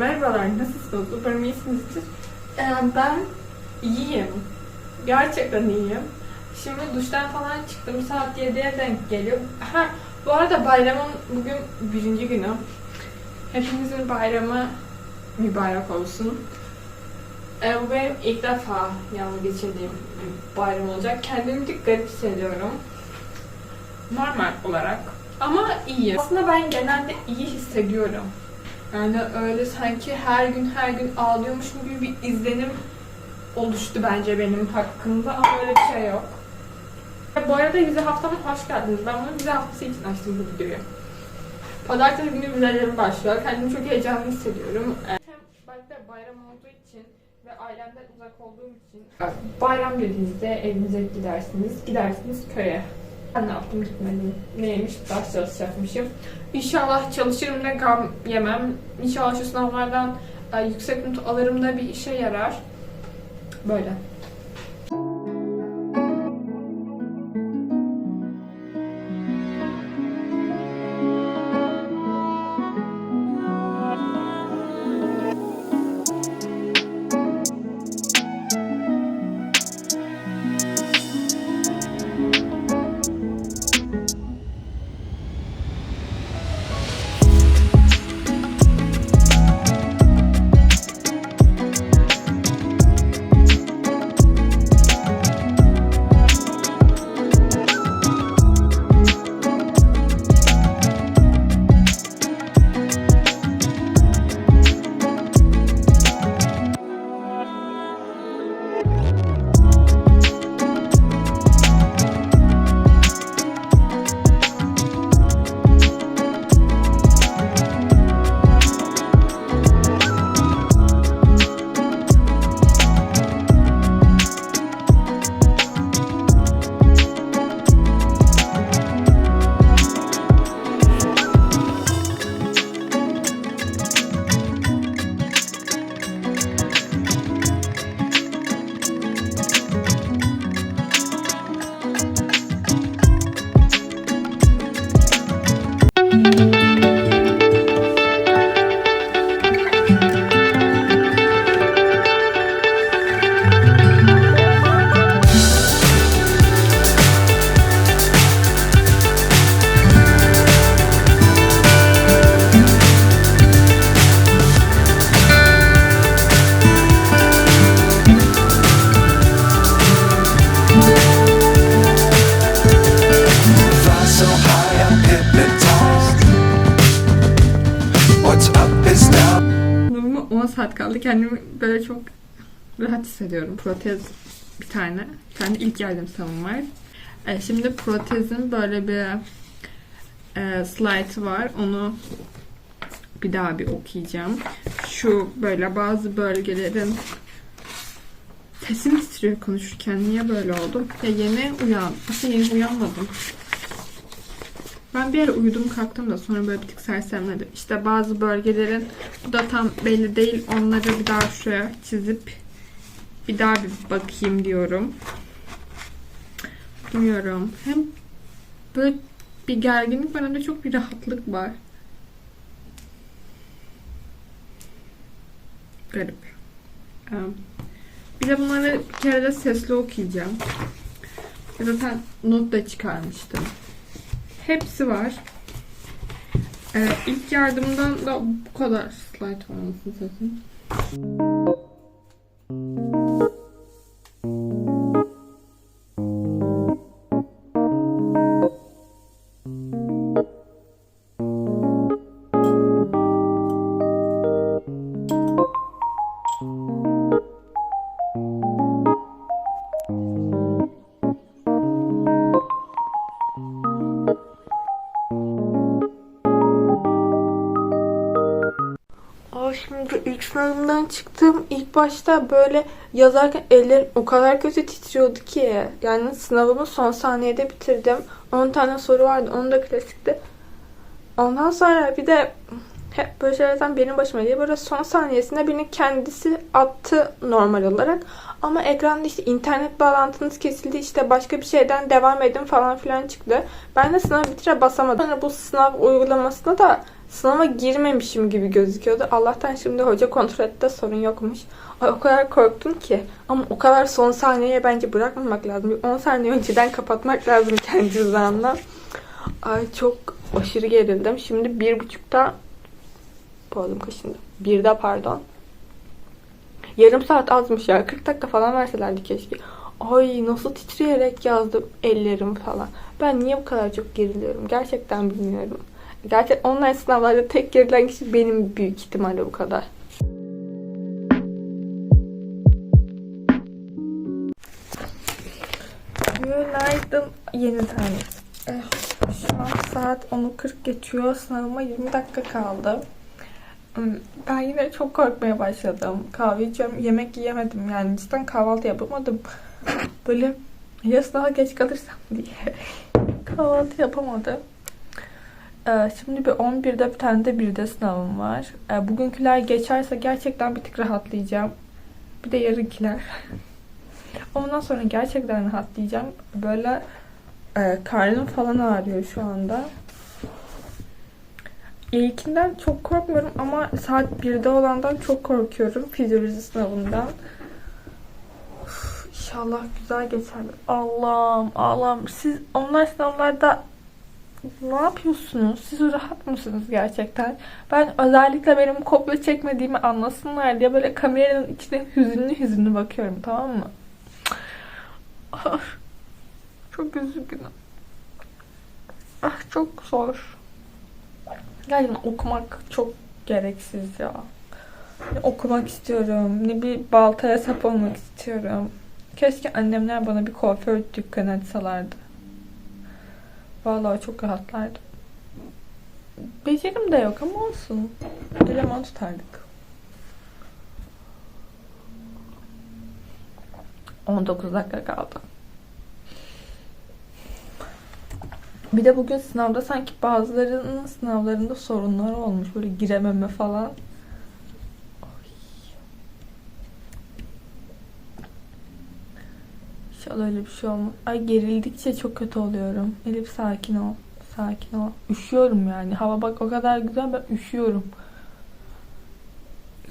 Merhabalar, nasılsınız? Umarım iyisinizdir. Ee, ben iyiyim. Gerçekten iyiyim. Şimdi duştan falan çıktım. Saat 7'ye denk geliyor. Ha, bu arada bayramın bugün birinci günü. Hepimizin bayramı mübarek olsun. Ee, bu benim ilk defa yalnız geçirdiğim bir bayram olacak. Kendimi bir garip hissediyorum. Normal olarak. Ama iyi. Aslında ben genelde iyi hissediyorum. Yani öyle sanki her gün her gün ağlıyormuşum gibi bir izlenim oluştu bence benim hakkımda ama öyle bir şey yok. Bu arada vize haftama hoş geldiniz. Ben bunu vize haftası için açtım bu videoyu. Pazartesi günü vizelerim başlıyor. Kendimi çok heyecanlı hissediyorum. Belki bayram olduğu için ve ailemden uzak olduğum için bayram dediğinizde evinize gidersiniz. Gidersiniz köye. Ben ne yaptım gitmedim. Neymiş? Ders çalışacakmışım. İnşallah çalışırım da gam yemem. İnşallah şu sınavlardan e, yüksek not alırım da bir işe yarar. Böyle. Saat kaldı. Kendimi böyle çok rahat hissediyorum. Protez bir tane. Bir tane ilk yardım sınavım var. E, şimdi protezin böyle bir e, slide var. Onu bir daha bir okuyacağım. Şu böyle bazı bölgelerin sesim titriyor konuşurken. Niye böyle oldu? Ya yeni uyan. Aslında yeni uyanmadım. Ben bir ara uyudum kalktım da sonra böyle bir tık sersemledim. İşte bazı bölgelerin bu da tam belli değil. Onları bir daha şuraya çizip bir daha bir bakayım diyorum. Bilmiyorum. Hem böyle bir gerginlik var hem de çok bir rahatlık var. Garip. Bir de bunları bir kere de sesli okuyacağım. Zaten not da çıkarmıştım. Hepsi var. Ee, ilk yardımdan da bu kadar slide var anasını satayım. İlk sınavımdan çıktım. İlk başta böyle yazarken ellerim o kadar kötü titriyordu ki. Yani sınavımı son saniyede bitirdim. 10 tane soru vardı. Onu da klasikti. Ondan sonra bir de hep böyle şeylerden benim başıma diye böyle son saniyesinde beni kendisi attı normal olarak. Ama ekranda işte internet bağlantınız kesildi işte başka bir şeyden devam edin falan filan çıktı. Ben de sınav bitire basamadım. Sonra bu sınav uygulamasında da Sınava girmemişim gibi gözüküyordu. Allah'tan şimdi hoca kontrol etti de sorun yokmuş. Ay o kadar korktum ki. Ama o kadar son saniyeye bence bırakmamak lazım. Bir 10 saniye önceden kapatmak lazım kendi cüzdanla. Ay çok aşırı gerildim. Şimdi bir buçukta boğazım kaşındı. Birde pardon. Yarım saat azmış ya. 40 dakika falan verselerdi keşke. Ay nasıl titreyerek yazdım ellerim falan. Ben niye bu kadar çok geriliyorum? Gerçekten bilmiyorum. Gerçek online sınavlarda tek gerilen kişi benim büyük ihtimalle bu kadar. Günaydın yeni tanesi. Eh, şu an saat 10.40 geçiyor. Sınavıma 20 dakika kaldı. Hmm, Ben yine çok korkmaya başladım. Kahve içiyorum. Yemek yiyemedim. Yani cidden kahvaltı yapamadım. Böyle ya sınava geç kalırsam diye kahvaltı yapamadım. Ee, şimdi bir 11'de bir tane de 1'de sınavım var. Ee, bugünküler geçerse gerçekten bir tık rahatlayacağım. Bir de yarınkiler. Ondan sonra gerçekten rahatlayacağım. Böyle e, karnım falan ağrıyor şu anda. İlkinden çok korkmuyorum ama saat 1'de olandan çok korkuyorum. Fizyoloji sınavından. Uf, İnşallah güzel geçer. Allah'ım Allah'ım. Siz online sınavlarda ne yapıyorsunuz? Siz rahat mısınız gerçekten? Ben özellikle benim kopya çekmediğimi anlasınlar diye böyle kameranın içine hüzünlü hüzünlü bakıyorum tamam mı? Ah, çok üzgünüm. Ah çok zor. Gerçekten okumak çok gereksiz ya. Ne okumak istiyorum, ne bir baltaya sap olmak istiyorum. Keşke annemler bana bir kuaför dükkanı açsalardı. Vallahi çok rahatlardım. Becerim de yok ama olsun. Eleman tutardık. 19 dakika kaldı. Bir de bugün sınavda sanki bazılarının sınavlarında sorunlar olmuş. Böyle girememe falan. İnşallah öyle bir şey olmaz. Ay gerildikçe çok kötü oluyorum. Elif sakin ol. Sakin ol. Üşüyorum yani. Hava bak o kadar güzel ben üşüyorum.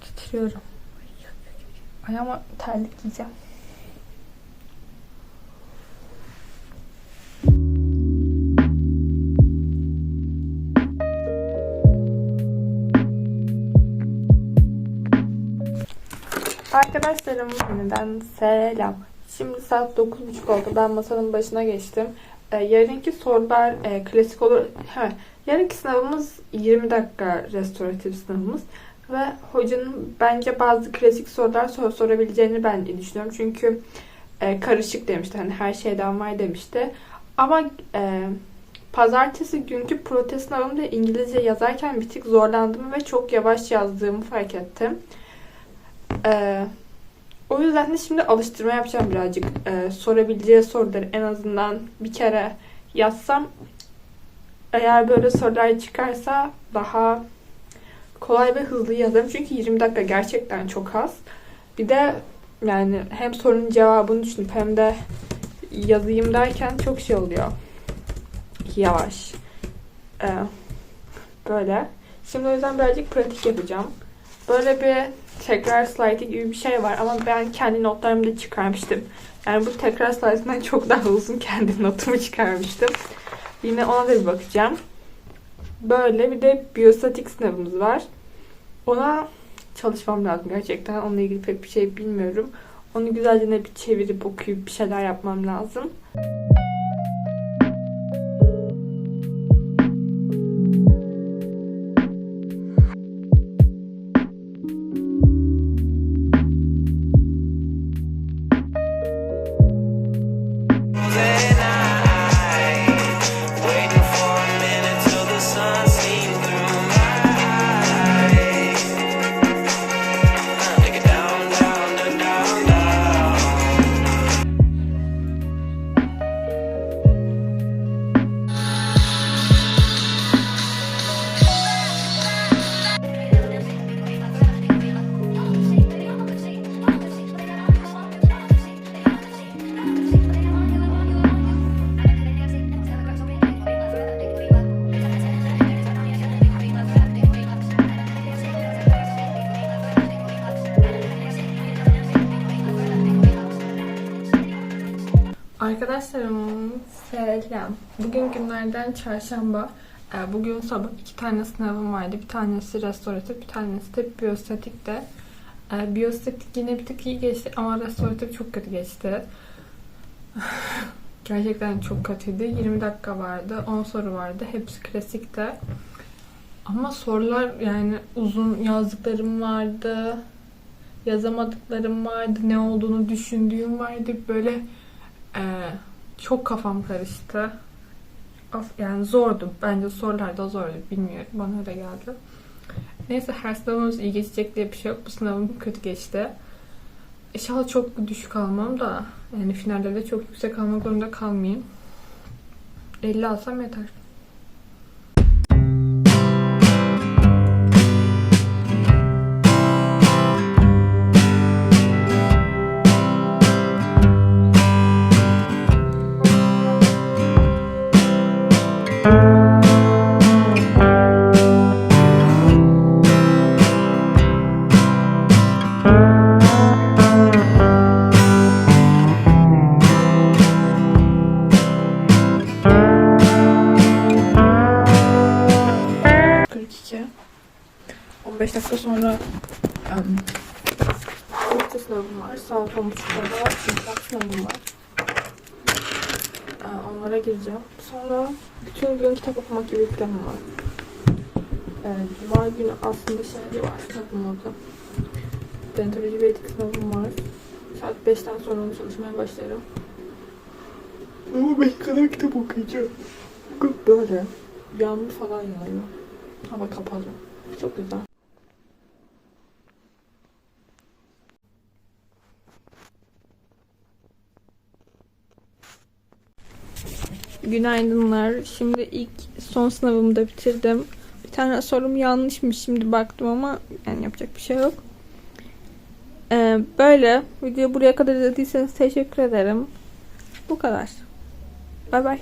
Titriyorum. Ay ama terlik giyeceğim. Arkadaşlarım yeniden selam. Şimdi saat 9.30 oldu. Ben masanın başına geçtim. Ee, yarınki sorular e, klasik olur. Evet. Yarınki sınavımız 20 dakika restoratif sınavımız. Ve hocanın bence bazı klasik sorular sor sorabileceğini ben düşünüyorum. Çünkü e, karışık demişti. Hani her şeyden var demişti. Ama e, pazartesi günkü protest sınavımda İngilizce yazarken bir tık zorlandım ve çok yavaş yazdığımı fark ettim. Ee, o yüzden de şimdi alıştırma yapacağım birazcık. Ee, sorabileceği soruları en azından bir kere yazsam eğer böyle sorular çıkarsa daha kolay ve hızlı yazarım. Çünkü 20 dakika gerçekten çok az. Bir de yani hem sorunun cevabını düşünüp hem de yazayım derken çok şey oluyor. Yavaş. Ee, böyle. Şimdi o yüzden birazcık pratik yapacağım. Böyle bir tekrar slide gibi bir şey var ama ben kendi notlarımı da çıkarmıştım. Yani bu tekrar slide'ından çok daha uzun kendi notumu çıkarmıştım. Yine ona da bir bakacağım. Böyle bir de biyostatik sınavımız var. Ona çalışmam lazım gerçekten. Onunla ilgili pek bir şey bilmiyorum. Onu güzelce bir çevirip okuyup bir şeyler yapmam lazım. Waiting Arkadaşlarım selam. Bugün günlerden çarşamba. Ee, Bugün sabah iki tane sınavım vardı. Bir tanesi restoratif, bir tanesi de biyostatikte. Ee, Biyostatik yine bir tık iyi geçti ama restoratif çok kötü geçti. Gerçekten çok kötüydü. 20 dakika vardı, 10 soru vardı. Hepsi klasikte. Ama sorular yani uzun yazdıklarım vardı. Yazamadıklarım vardı. Ne olduğunu düşündüğüm vardı. Böyle ee, çok kafam karıştı. Yani zordu. Bence sorular da zordu. Bilmiyorum. Bana öyle geldi. Neyse her sınavımız iyi geçecek diye bir şey yok. Bu sınavım kötü geçti. İnşallah çok düşük almam da yani finallerde çok yüksek almak zorunda kalmayayım. 50 alsam yeter. Sonra um, Türkçe sınavım var. Saat 10.30'da da İlkak sınavım var. Ee, onlara gireceğim. Sonra bütün gün kitap okumak gibi bir planım var. Ee, Cuma günü aslında şey var. Kitabım orada. Dentoloji ve etik sınavım var. Saat 5'ten sonra onu çalışmaya başlarım. Ama 5 kadar kitap okuyacağım. Böyle. Yağmur falan yağıyor. Hava kapalı. Çok güzel. Günaydınlar. Şimdi ilk son sınavımı da bitirdim. Bir tane sorum yanlışmış şimdi baktım ama yani yapacak bir şey yok. Ee, böyle videoyu buraya kadar izlediyseniz teşekkür ederim. Bu kadar. Bay bay.